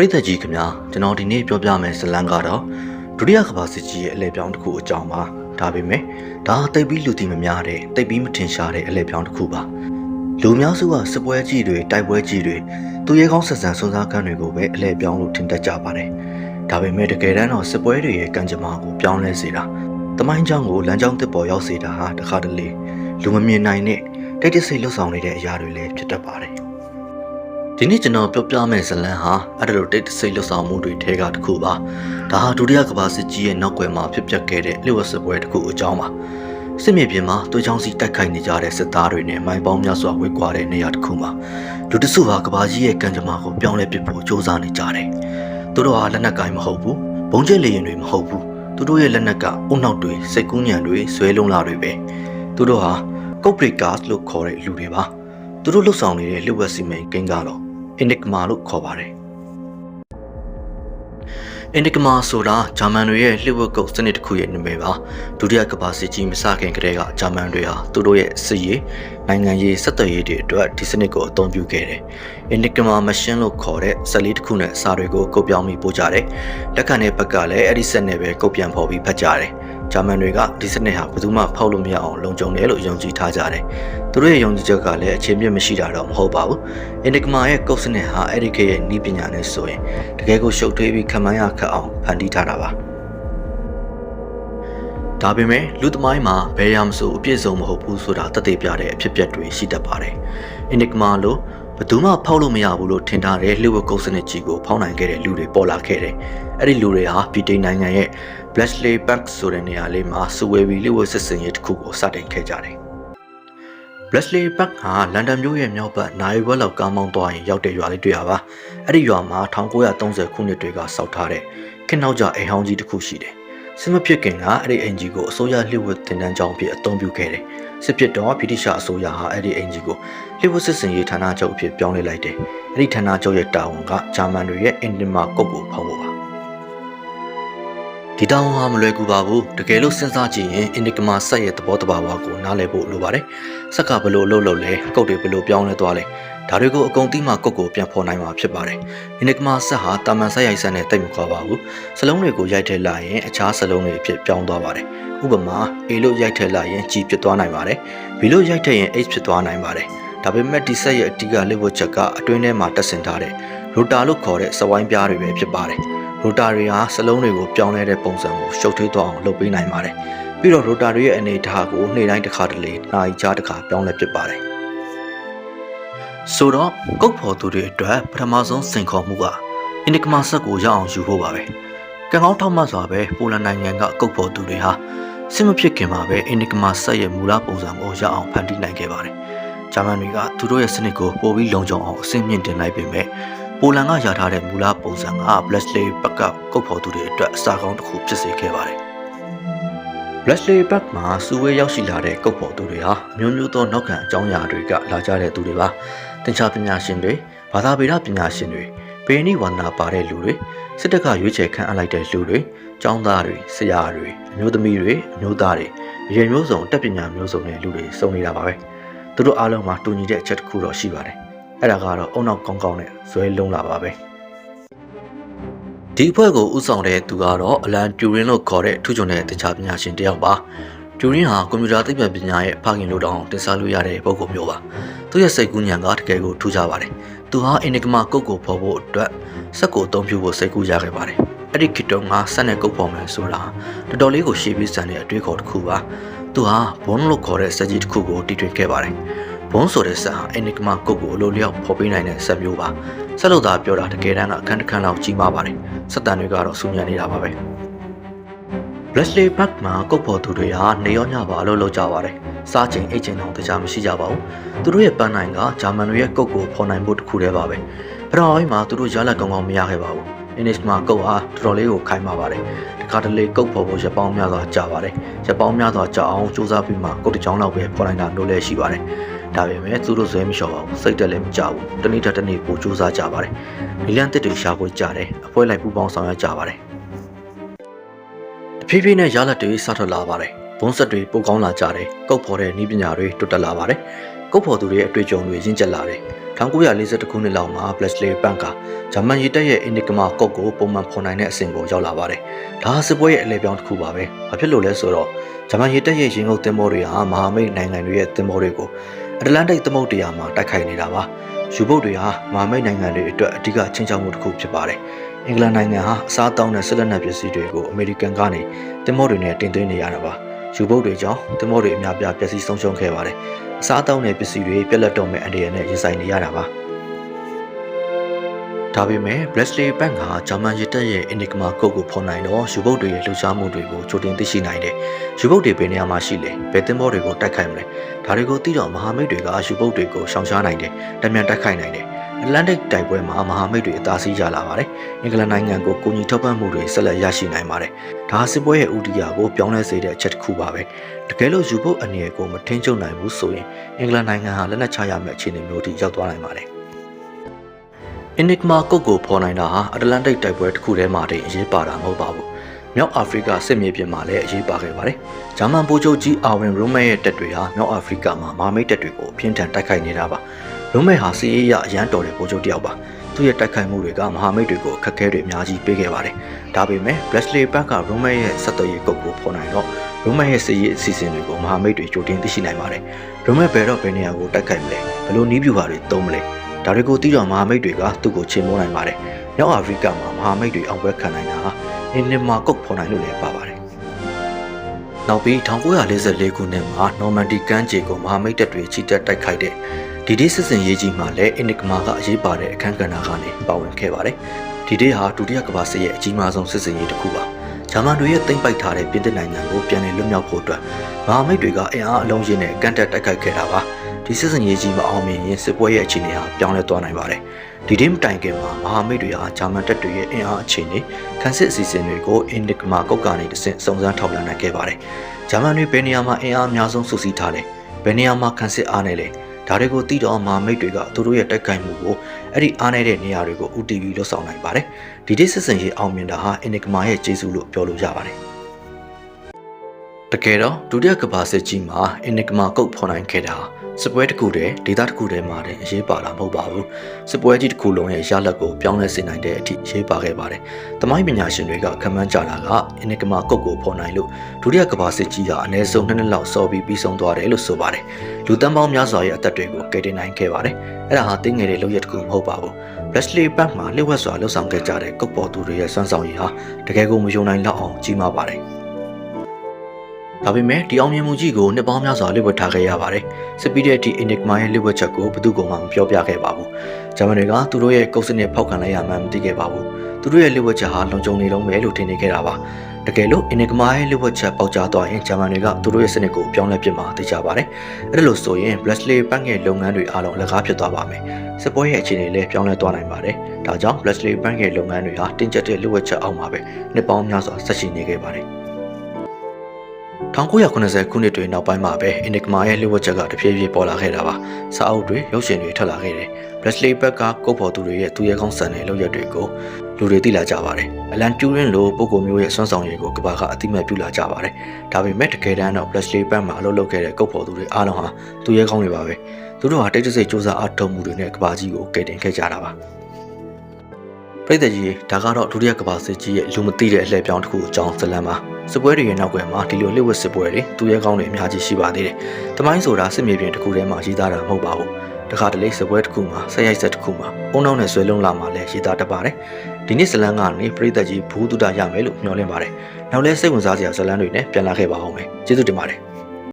ရိသတ်ကြီးခင်ဗျာကျွန်တော်ဒီနေ့ပြောပြမယ့်ဇတ်လံကတော့ဒုတိယကမ္ဘာစစ်ကြီးရဲ့အလဲပြောင်းတစ်ခုအကြောင်းပါဒါပေမဲ့ဒါတိတ်ပြီးလူသိမများတဲ့တိတ်ပြီးမထင်ရှားတဲ့အလဲပြောင်းတစ်ခုပါလူများစုကစစ်ပွဲကြီးတွေတိုက်ပွဲကြီးတွေသူရဲကောင်းဆက်ဆံစွမ်းစားခန်းတွေကိုပဲအလဲပြောင်းလို့ထင်တတ်ကြပါတယ်ဒါပေမဲ့တကယ်တမ်းတော့စစ်ပွဲတွေရဲ့ကံကြမ္မာကိုပြောင်းလဲစေတာတမိုင်းကြောင်းကိုလမ်းကြောင်းတစ်ပေါ်ရောက်စေတာဟာတခါတလေလူမမြင်နိုင်တဲ့တိတ်တဆိတ်လွတ်ဆောင်နေတဲ့အရာတွေလည်းဖြစ်တတ်ပါတယ် ဒီနေ့ကျွန်တော်ပြောပြမယ့်ဇတ်လံဟာအဲ့ဒါလိုတိတ်တဆိတ်လွတ်ဆောင်မှုတွေထဲကတစ်ခုပါဒါဟာဒုတိယကမ္ဘာစစ်ကြီးရဲ့နောက်ွယ်မှာဖြစ်ပျက်ခဲ့တဲ့လျှို့ဝှက်စစ်ပွဲတစ်ခုအကြောင်းပါစစ်မြေပြင်မှာသွေးချောင်းစီတိုက်ခိုက်နေကြတဲ့စစ်သားတွေနဲ့မိုင်းပေါင်းများစွာဝေကွာတဲ့နေရာတစ်ခုမှာလူတစုဟာကမ္ဘာကြီးရဲ့ကံကြမ္မာကိုပြောင်းလဲပစ်ဖို့စ조사နေကြတယ်သူတို့ဟာလက်နက်ကိုင်မဟုတ်ဘူးဘုံကျဲလေရင်တွေမဟုတ်ဘူးသူတို့ရဲ့လက်နက်ကအုံနောက်တွေစိတ်ကူးညံတွေဆွဲလုံးလာတွေပဲသူတို့ဟာကုတ်ပရိကာစ်လို့ခေါ်တဲ့လူတွေပါသူတို့လှုပ်ဆောင်နေတဲ့လျှို့ဝှက်စီမံကိန်းကတော့ Enigma လို့ခေါ်ပါတယ်။ Enigma ဆိုတာဂျာမန်တွေရဲ့လျှို့ဝှက်ကုတ်စနစ်တစ်ခုရဲ့နာမည်ပါ။ဒုတိယကမ္ဘာစစ်ကြီးမစခင်ကတည်းကဂျာမန်တွေဟာသူတို့ရဲ့စစ်ရေးနိုင်ငံရေးစက်သွယ်ရေးတွေအတွက်ဒီစနစ်ကိုအသုံးပြုခဲ့တယ်။ Enigma machine လို့ခေါ်တဲ့စက်လေးတစ်ခုနဲ့စာတွေကိုကုတ်ပြောင်းပြီးပို့ကြတယ်။လက်ခံတဲ့ဘက်ကလည်းအဲ့ဒီစက်နဲ့ပဲကုတ်ပြန်ဖော်ပြီးဖတ်ကြတယ်။ ဂျာမန်တွေကဒီစနစ်ဟာဘယ်သူမှဖောက်လို့မရအောင်လုံခြုံတယ်လို့ယုံကြည်ထားကြတယ်။သူတို့ရဲ့ယုံကြည်ချက်ကလည်းအခြေမြစ်မရှိတာတော့မဟုတ်ပါဘူး။ Enigma ရဲ့ကုတ်စနစ်ဟာအဲ့ဒီခေတ်ရဲ့ဤပညာနဲ့ဆိုရင်တကယ်ကိုရှုပ်ထွေးပြီးခံမှန်းရခက်အောင်ဖန်တီးထားတာပါ။ဒါပေမဲ့လူသမိုင်းမှာဘယ်ရမဆိုအပြည့်စုံမဟုတ်ဘူးဆိုတာတသက်ပြတဲ့အဖြစ်အပျက်တွေရှိတတ်ပါတယ်။ Enigma လို့ဘယ်သူမှဖောက်လို့မရဘူးလို့ထင်ထားတဲ့လျှို့ဝှက်ကုတ်စနစ်ကြီးကိုဖောက်နိုင်ခဲ့တဲ့လူတွေပေါ်လာခဲ့တယ်။ အဲ့ဒီလူတွေဟာပြည်တိန်နိုင်ငံရဲ့ Bletchley Park ဆိုတဲ့နေရာလေးမှာစုဝေးပြီးလျှို့ဝှက်စစ်စင်ရေးတစ်ခုကိုစတင်ခဲ့ကြတယ်။ Bletchley Park ဟာလန်ဒန်မြို့ရဲ့မြောက်ဘက်နိုင်ဝက်လောက်ကားမောင်းသွားရင်ရောက်တဲ့ရွာလေးတွေ့ရပါ။အဲ့ဒီရွာမှာ1930ခုနှစ်တွေကစောက်ထားတဲ့ခင်နောက်ကြအိမ်ဟောင်းကြီးတစ်ခုရှိတယ်။စစ်မဖြစ်ခင်ကအဲ့ဒီအင်ဂျီကိုအစိုးရလျှို့ဝှက်တင်တန်းကြောင်းအဖြစ်အသုံးပြုခဲ့တယ်။စစ်ဖြစ်တော့ဗြိတိရှအစိုးရဟာအဲ့ဒီအင်ဂျီကိုလျှို့ဝှက်စစ်စင်ရေးဌာနချုပ်အဖြစ်ပြောင်းလဲလိုက်တယ်။အဲ့ဒီဌာနချုပ်ရဲ့တာဝန်ကဂျာမန်တွေရဲ့အင်ဒင်မာကုတ်ကိုဖောက်ဖို့ပါ။ ဒီတောင်းဟာမလွယ်ကူပါဘူးတကယ်လို့စဉ်းစားကြည့်ရင်အင်ဒီကမာဆက်ရဲ့သဘောတဘာဝကိုနားလည်ဖို့လိုပါတယ်ဆက်ကဘလို့လှုပ်လှုပ်လဲကုတ်တွေဘလို့ပြောင်းလဲသွားလဲဒါတွေကိုအကုန်သိမှကုတ်ကိုပြန်ဖော်နိုင်မှာဖြစ်ပါတယ်အင်ဒီကမာဆက်ဟာတာမန်ဆက်ရိုက်ဆက်နဲ့တိတ်မခွာပါဘူးစလုံးတွေကိုရိုက်ထည့်လိုက်ရင်အခြားစလုံးတွေအဖြစ်ပြောင်းသွားပါတယ်ဥပမာ A လို့ရိုက်ထည့်လိုက်ရင် G ဖြစ်သွားနိုင်ပါတယ် B လို့ရိုက်ထည့်ရင် H ဖြစ်သွားနိုင်ပါတယ်ဒါပေမဲ့ဒီဆက်ရဲ့အတိကလက်ဝတ်ချက်ကအတွင်းထဲမှာတက်ဆင်ထားတဲ့ရိုတာလို့ခေါ်တဲ့စဝိုင်းပြားတွေပဲဖြစ်ပါတယ် ရိုတာတွေဟာစလုံးတွေကိုပြောင်းလဲတဲ့ပုံစံကိုရှုပ်ထွေးသွားအောင်လုပ်ပေးနိုင်ပါတယ်။ပြီးတော့ရိုတာတွေရဲ့အနေအထားကိုနေ့တိုင်းတစ်ခါတလေနိုင်ကြားတစ်ခါပြောင်းလဲပစ်ပါတယ်။ဆိုတော့ကုတ်ဖော်သူတွေအတွက်ပထမဆုံးစိန်ခေါ်မှုကအင်ဒီကမာဆက်ကိုရအောင်ယူဖို့ပါပဲ။ကံကောင်းထောက်မှတ်စွာပဲပိုလန်နိုင်ငံကကုတ်ဖော်သူတွေဟာစစ်မဖြစ်ခင်မှာပဲအင်ဒီကမာဆက်ရဲ့မူလပုံစံကိုရအောင်ဖန်တီးနိုင်ခဲ့ပါတယ်။ဂျာမန်တွေကသူတို့ရဲ့စနစ်ကိုပိုပြီးလုံခြုံအောင်အဆင့်မြင့်တင်လိုက်ပေမဲ့ ပိုလန်ကရထားတဲ့မူလပုံစံက Bletchley Park ကကုတ်ဖော်သူတွေအတွက်အစာကောင်းတစ်ခုဖြစ်စေခဲ့ပါတယ်။ Bletchley Park မှာစုဝေးရောက်ရှိလာတဲ့ကုတ်ဖော်သူတွေဟာအမျိုးမျိုးသောနောက်ခံအကြောင်းအရာတွေကလာကြတဲ့သူတွေပါ။သင်္ချာပညာရှင်တွေ၊ဘာသာဗေဒပညာရှင်တွေ၊ပေနိဝန္ဒပါတဲ့လူတွေစစ်တပ်ကရွေးချယ်ခန့်အပ်လိုက်တဲ့လူတွေ၊ကျောင်းသားတွေ၊ဆရာတွေ၊အမျိုးသမီးတွေ၊အမျိုးသားတွေအရင်မျိုးစုံတက်ပညာမျိုးစုံတဲ့လူတွေစုံနေတာပါပဲ။သူတို့အားလုံးမှာတူညီတဲ့အချက်တစ်ခုတော့ရှိပါတယ်။ အဲ့ဒါကတော့အုံနောက်ကောင်းကောင်းနဲ့ဇွဲလုံးလာပါပဲဒီအဖွဲ့ကိုဥဆောင်တဲ့သူကတော့အလန်ကျူရင်လို့ခေါ်တဲ့ထူးချွန်တဲ့တခြားပညာရှင်တစ်ယောက်ပါကျူရင်ဟာကွန်ပျူတာသိပ္ပံပညာရဲ့ဖခင်လို့တောင်တင်စားလို့ရတဲ့ပုံကောင်မျိုးပါသူရဲ့စိတ်ကူးဉာဏ်ကတကယ်ကိုထူးခြားပါတယ်သူဟာအင်နီဂမာကုတ်ကိုဖော်ဖို့အတွက်စက်ကိုအသုံးပြုဖို့စိတ်ကူးရခဲ့ပါတယ်အဲ့ဒီခေတ်တုန်းကစက်နဲ့ကုတ်ဖော်မယ်ဆိုတာတော်တော်လေးကိုရှေ့ပြီးစံတဲ့အတွေ့အခေါ်တစ်ခုပါသူဟာဘွန်လို့ခေါ်တဲ့စက်ကြီးတစ်ခုကိုတီထွင်ခဲ့ပါတယ် ဘွန်းဆိုတဲ့ဆက်ဟာအင်နီဂမာကုတ်ကိုအလိုလျောက်ဖော်ပေးနိုင်တဲ့ဆက်မျိုးပါဆက်လို့သာပြောတာတကယ်တမ်းကအခန်းတစ်ခန်းလောက်ကြီးမားပါတယ်ဆက်တန်တွေကတော့စူညံနေတာပါပဲ Bletchley Park မှာကုတ်ဖော်သူတွေဟာနေရောညပါအလုပ်လုပ်ကြပါတယ်စားချိန်အိတ်ချိန်တော့တခြားမရှိကြပါဘူးသူတို့ရဲ့ပန်းနိုင်ကဂျာမန်တွေရဲ့ကုတ်ကိုဖော်နိုင်ဖို့တခုတည်းပါပဲပထမပိုင်းမှာသူတို့ရလက်ကောင်းကောင်းမရခဲ့ပါဘူးအင်နစ်မှာကုတ်အားတော်တော်လေးကိုခိုင်းပါပါတယ်တခါတလေကုတ်ဖော်ဖို့ရပောင်းများစွာကြာပါတယ်ရပောင်းများစွာကြာအောင်စူးစမ်းပြီးမှကုတ်တစ်ချောင်းလောက်ပဲဖော်နိုင်တာလို့လည်းရှိပါတယ် ဒါပေမဲ့သူတို့ဇွဲမလျှော့ပါဘူးစိတ်တက်လည်းမကြဘူးတနေ့တစ်နေ့ပိုစူးစမ်းကြပါတယ်နီလန်တစ်တွေရှာဖွေကြတယ်အဖွဲလိုက်ပူပေါင်းဆောင်ရွက်ကြပါတယ်တဖြည်းဖြည်းနဲ့ရလက်တွေစထွက်လာပါတယ်ဘုံဆက်တွေပိုကောင်းလာကြတယ်ကုတ်ဖော်တဲ့နည်းပညာတွေတိုးတက်လာပါတယ်ကုတ်ဖော်သူတွေရဲ့အတွေ့အကြုံတွေရင့်ကျက်လာတယ်1942ခုနှစ်လောက်မှာ Bletchley Bank ကဂျာမန်ရေတပ်ရဲ့ Enigma ကုတ်ကိုပုံမှန်ဖော်နိုင်တဲ့အဆင့်ကိုရောက်လာပါတယ်ဒါဟာစစ်ပွဲရဲ့အလဲပြောင်းတစ်ခုပါပဲဘာဖြစ်လို့လဲဆိုတော့ဂျာမန်ရေတပ်ရဲ့ရင်ငုပ်သင်္ဘောတွေဟာမဟာမိတ်နိုင်ငံတွေရဲ့သင်္ဘောတွေကို အတလန်တိတ်သမုဒ္ဒရာမှာတိုက်ခိုက်နေတာပါယူဘုတ်တွေဟာမဟာမိတ်နိုင်ငံတွေအတွက်အဓိကချင်းချောက်မှုတစ်ခုဖြစ်ပါတယ်အင်္ဂလန်နိုင်ငံဟာအစားတောင်းတဲ့ဆက်လက်နက်ပစ္စည်းတွေကိုအမေရိကန်ကနေသင်္ဘောတွေနဲ့တင်သွင်းနေရတာပါယူဘုတ်တွေကြောင့်သင်္ဘောတွေအများပြားပျက်စီးဆုံးရှုံးခဲ့ပါတယ်အစားတောင်းတဲ့ပစ္စည်းတွေပြက်လက်တော့မဲ့အန္တရာယ်နဲ့ရင်ဆိုင်နေရတာပါ ဒါပေမဲ့ Bletchley Bank ကဂျာမန်ရတပ်ရဲ့ Enigma ကုတ်ကိုဖော်နိုင်တော့ယူဘုတ်တွေရဲ့လှူရှားမှုတွေကိုကြိုတင်သိရှိနိုင်တယ်ယူဘုတ်တွေဘယ်နေရာမှာရှိလဲဘယ်သင်္ဘောတွေကိုတိုက်ခိုက်မလဲဒါတွေကိုသိတော့မဟာမိတ်တွေကယူဘုတ်တွေကိုရှောင်ရှားနိုင်တယ်တမြန်တိုက်ခိုက်နိုင်တယ်အတ္တလန်တိတ်တိုက်ပွဲမှာမဟာမိတ်တွေအသာစီးရလာပါတယ်အင်္ဂလန်နိုင်ငံကိုကိုညီထောက်ပံ့မှုတွေဆက်လက်ရရှိနိုင်ပါတယ်ဒါစစ်ပွဲရဲ့ဥတီယာကိုပြောင်းလဲစေတဲ့အချက်တစ်ခုပါပဲတကယ်လို့ယူဘုတ်အနေကိုမထင်းချုပ်နိုင်ဘူးဆိုရင်အင်္ဂလန်နိုင်ငံဟာလက်နက်ချရမယ့်အခြေအနေမျိုးထိရောက်သွားနိုင်ပါတယ် Enigma ကုတ်ကိုဖော်နိုင်တာဟာအတ္တလန်တိတ်တိုက်ပွဲတစ်ခုထဲမှာတည်းအရေးပါတာမဟုတ်ပါဘူး။မြောက်အာဖရိကစစ်မြေပြင်မှာလည်းအရေးပါခဲ့ပါတယ်။ဂျာမန်ဗိုလ်ချုပ်ကြီးအာဝင်ရိုမက်ရဲ့တပ်တွေဟာမြောက်အာဖရိကမှာမာမိတ်တပ်တွေကိုအပြင်းထန်တိုက်ခိုက်နေတာပါ။ရိုမက်ဟာစီးရေးရအရန်တော်တဲ့ဗိုလ်ချုပ်တစ်ယောက်ပါ။သူ့ရဲ့တိုက်ခိုက်မှုတွေကမဟာမိတ်တွေကိုအခက်အခဲတွေအများကြီးပေးခဲ့ပါတယ်။ဒါပေမဲ့ Bletchley Park ကရိုမက်ရဲ့ဆက်သွယ်ရေးကုတ်ကိုဖော်နိုင်တော့ရိုမက်ရဲ့စစ်ရေးအစီအစဉ်တွေကိုမဟာမိတ်တွေကြိုတင်သိရှိနိုင်ပါတယ်။ရိုမက်ဘယ်တော့ဘယ်နေရာကိုတိုက်ခိုက်မလဲ။ဘယ်လိုနည်းဗျူဟာတွေသုံးမလဲ။ ဒါတွေကိုသိတော့မဟာမိတ်တွေကသူ့ကိုချေမှုန်းနိုင်ပါတယ်။မြောက်အာဖရိကမှာမဟာမိတ်တွေအောင်ပွဲခံနိုင်တာဟာအင်းနစ်မာကုတ်ဖော်နိုင်လို့လည်းပါပါတယ်။နောက်ပြီး1944ခုနှစ်မှာနော်မန်ဒီကမ်းခြေကိုမဟာမိတ်တပ်တွေချီတက်တိုက်ခိုက်တဲ့ဒီဒေးစစ်စင်ရေးကြီးမှာလည်းအင်နစ်မာကအရေးပါတဲ့အခန်းကဏ္ဍကနေပါဝင်ခဲ့ပါတယ်။ဒီဒေးဟာဒုတိယကမ္ဘာစစ်ရဲ့အကြီးမားဆုံးစစ်စင်ရေးတစ်ခုပါ။ဂျာမန်တွေရဲ့သိမ်းပိုက်ထားတဲ့ပြည်သစ်နိုင်ငံကိုပြန်လည်လွတ်မြောက်ဖို့အတွက်မဟာမိတ်တွေကအင်အားအလုံးကြီးနဲ့ကန့်တက်တိုက်ခိုက်ခဲ့တာပါ။ ဒီစစ်စင်ရေးကြီးမအောင်မြင်ရင်စစ်ပွဲရဲ့အခြေအနေဟာပြောင်းလဲသွားနိုင်ပါတယ်။ဒီတင်းမတိုင်ခင်မှာမဟာမိတ်တွေဟာဂျာမန်တပ်တွေရဲ့အင်အားအခြေအနေခန်းစစ်အစီအစဉ်တွေကိုအင်ဒစ်မာကုတ်ကနေတဆင့်စုံစမ်းထောက်လှမ်းနိုင်ခဲ့ပါတယ်။ဂျာမန်တွေဘယ်နေရာမှာအင်အားအများဆုံးစုစည်းထားလဲ။ဘယ်နေရာမှာခန်းစစ်အားနေလဲ။ဒါတွေကိုသိတော့မဟာမိတ်တွေကသူတို့ရဲ့တိုက်ခိုက်မှုကိုအဲ့ဒီအားနေတဲ့နေရာတွေကို UTV လွှတ်ဆောင်နိုင်ပါတယ်။ဒီတစ်စစ်စင်ရေးအောင်မြင်တာဟာအင်ဒစ်မာရဲ့ကျေးဇူးလို့ပြောလို့ရပါတယ်။ တကယ်တော့ဒုတိယကမ္ဘာစစ်ကြီးမှာအင်နစ်မာကုတ်ဖော်နိုင်ခဲ့တာစစ်ပွဲတစ်ခုတည်းဒေသတစ်ခုတည်းမှာတည်းအရေးပါတာမဟုတ်ပါဘူးစစ်ပွဲကြီးတစ်ခုလုံးရဲ့ရလဒ်ကိုပြောင်းလဲစေနိုင်တဲ့အထိရေးပါခဲ့ပါတယ်။တမိုင်းပညာရှင်တွေကခန့်မှန်းကြတာကအင်နစ်မာကုတ်ကိုဖော်နိုင်လို့ဒုတိယကမ္ဘာစစ်ကြီးကအနည်းဆုံးနှစ်နှစ်လောက်စော်ပြီးပြီးဆုံးသွားတယ်လို့ဆိုပါတယ်။လူတန်းပေါင်းများစွာရဲ့အသက်တွေကိုကယ်တင်နိုင်ခဲ့ပါတယ်။အဲ့ဒါဟာတင်းငယ်တဲ့လုပ်ရက်တစ်ခုမဟုတ်ပါဘူး။ Bletchley Park မှာလျှို့ဝှက်စွာလှုပ်ဆောင်ခဲ့ကြတဲ့ကုတ်ပေါ်သူတွေရဲ့စွမ်းဆောင်ရည်ဟာတကယ်ကိုမယုံနိုင်လောက်အောင်ကြီးမားပါတယ်။ ဒါပေမဲ့ဒီအောင်မြင်မှုကြီးကိုနှစ်ပေါင်းများစွာလျှို့ဝှက်ထားခဲ့ရပါတယ်။စစ်ပြီးတဲ့အထိ Enigma ရဲ့လျှို့ဝှက်ချက်ကိုဘယ်သူမှမပြောပြခဲ့ပါဘူး။ဂျာမန်တွေကသူတို့ရဲ့ကုတ်စနစ်ဖောက်ခံလိုက်ရမှန်းမသိခဲ့ပါဘူး။သူတို့ရဲ့လျှို့ဝှက်ချက်ဟာလုံခြုံနေလုံးပဲလို့ထင်နေခဲ့တာပါ။တကယ်လို့ Enigma ရဲ့လျှို့ဝှက်ချက်ပေါက်ကြားသွားရင်ဂျာမန်တွေကသူတို့ရဲ့စနစ်ကိုပြောင်းလဲပစ်မှာသိကြပါတယ်။အဲ့ဒါလို့ဆိုရင် Bletchley Bank ရဲ့လုပ်ငန်းတွေအားလုံးအလကားဖြစ်သွားပါမယ်။စစ်ပွဲရဲ့အခြေအနေလည်းပြောင်းလဲသွားနိုင်ပါတယ်။ဒါကြောင့် Bletchley Bank ရဲ့လုပ်ငန်းတွေဟာတင်းကျပ်တဲ့လျှို့ဝှက်ချက်အောက်မှာပဲနှစ်ပေါင်းများစွာဆက်ရှိနေခဲ့ပါတယ်။ 1990ခုနှစ်တွေနောက်ပိုင်းမှာပဲ Enigma ရဲ့လျှို့ဝှက်ချက်ကတဖြည်းဖြည်းပေါ်လာခဲ့တာပါ။စာအုပ်တွေရုပ်ရှင်တွေထွက်လာခဲ့တယ်။ Bradley Beck ကကုတ်ဖော်သူတွေရဲ့သူရဲကောင်းဆန်တဲ့လုပ်ရက်တွေကိုလူတွေသိလာကြပါတယ်။ Alan Turing လိုပုံကိုမျိုးရဲ့စွမ်းဆောင်ရည်ကိုကဘာကအတိမတ်ပြုလာကြပါတယ်။ဒါပေမဲ့တကယ်တမ်းတော့ Bradley Beck မှာအလုပ်လုပ်ခဲ့တဲ့ကုတ်ဖော်သူတွေအားလုံးဟာသူရဲကောင်းတွေပါပဲ။သူတို့ဟာတိတ်တဆိတ်စူးစမ်းအားထုတ်မှုတွေနဲ့ကဘာကြီးကိုကယ်တင်ခဲ့ကြတာပါ။ပြည်သက်ကြီးဒါကတော့ဒုတိယကမ္ဘာစစ်ကြီးရဲ့လူမသိတဲ့အလှည့်ပြောင်းတစ်ခုအကြောင်းဇလံပါ စစ်ပွဲတွေရဲ့နောက်ွယ်မှာဒီလိုလှည့်ဝက်စစ်ပွဲတွေသူရဲကောင်းတွေအများကြီးရှိပါသေးတယ်။တမိုင်းဆိုတာစစ်မြေပြင်တစ်ခုထဲမှာရေးသားတာမဟုတ်ပါဘူး။တခါတလေစစ်ပွဲတစ်ခုမှာဆက်ရိုက်ဆက်တစ်ခုမှာအုံနောက်နဲ့ဆွဲလုံးလာမှလည်းရေးသားတတ်ပါတယ်။ဒီနေ့ဇလံကနေပြည်သက်ကြီးဘူးတုဒရမယ်လို့မျှော်လင့်ပါတယ်။နောက်လဲစိတ်ဝင်စားစရာဇလံတွေနဲ့ပြန်လာခဲ့ပါအောင်မယ်။ကျေးဇူးတင်ပါတယ်။